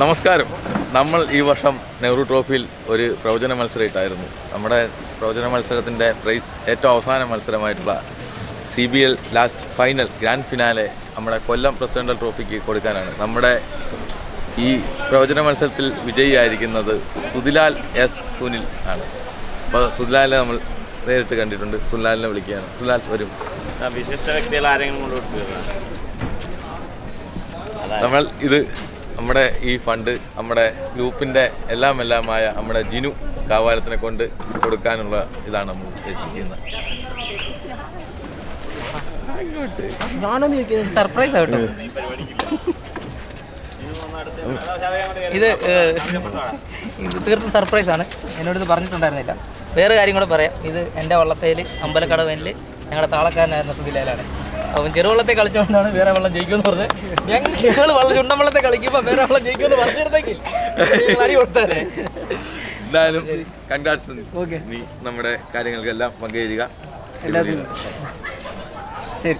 നമസ്കാരം. നമ്മൾ ഈ വർഷം നെഹ്റു ട്രോഫിയിൽ ഒരു പ്രവചന മത്സരമായിട്ടായിരുന്നു. നമ്മുടെ പ്രവചന മത്സരത്തിന്റെ പ്രൈസ് ഏറ്റവും അവസാന മത്സരമായിട്ടുള്ള C B L last final grand finale നമ്മുടെ കൊല്ലം പ്രസിഡന്റൽ ട്രോഫിക്ക് കൊടുക്കാനാണ്. നമ്മുടെ ഈ പ്രവചന മത്സരത്തിൽ വിജയിയായിരിക്കുന്നത് സുധിലാൽ എസ് സുനിൽ ആണ്. അപ്പോൾ സുധിലാലിനെ നമ്മൾ നേരിട്ട് കണ്ടിട്ടുണ്ട്. സുനിലാലിനെ വിളിക്കുകയാണ്. സുനിലാൽ വരും. വിശിഷ്ട വ്യക്തികൾ ആരെങ്കിലും നമ്മൾ ഇത് നമ്മുടെ ഈ ഫണ്ട് നമ്മുടെ ഗ്രൂപ്പിന്റെ എല്ലാം എല്ലാമായ നമ്മുടെ ജിനു കാവാലത്തിനെ കൊണ്ട് കൊടുക്കാനുള്ള ഇതാണ് നമ്മൾ ഉദ്ദേശിക്കുന്നത്. സർപ്രൈസ് ഇത് ഇത് തീർത്തും സർപ്രൈസ് ആണ്. എന്നോട് ഇത് പറഞ്ഞിട്ടുണ്ടായിരുന്നില്ല. വേറെ കാര്യം കൂടെ പറയാം. ഇത് എന്റെ വള്ളത്തേൽ അമ്പലക്കടവനിൽ ഞങ്ങളുടെ താളക്കാരനായിരുന്ന സുധിലാലാണ് അവൻ ചെറുവള്ളത്തെ കളിച്ചുകൊണ്ടാണ് വേറെ വെള്ളം ജയിക്കുമെന്ന് പറഞ്ഞത് ഞങ്ങൾ ഞങ്ങൾ വെള്ളം ചുണ്ടൻ വെള്ളത്തെ കളിക്കുമ്പോൾ വേറെ വെള്ളം ജയിക്കുമെന്ന് പറഞ്ഞിരുന്നെങ്കിൽ അറി അടി കൊടുത്താലേ എന്തായാലും കൺഗ്രാറ്റ്സ് നീ നമ്മുടെ കാര്യങ്ങൾക്കെല്ലാം പങ്കുചേരുക ശരി.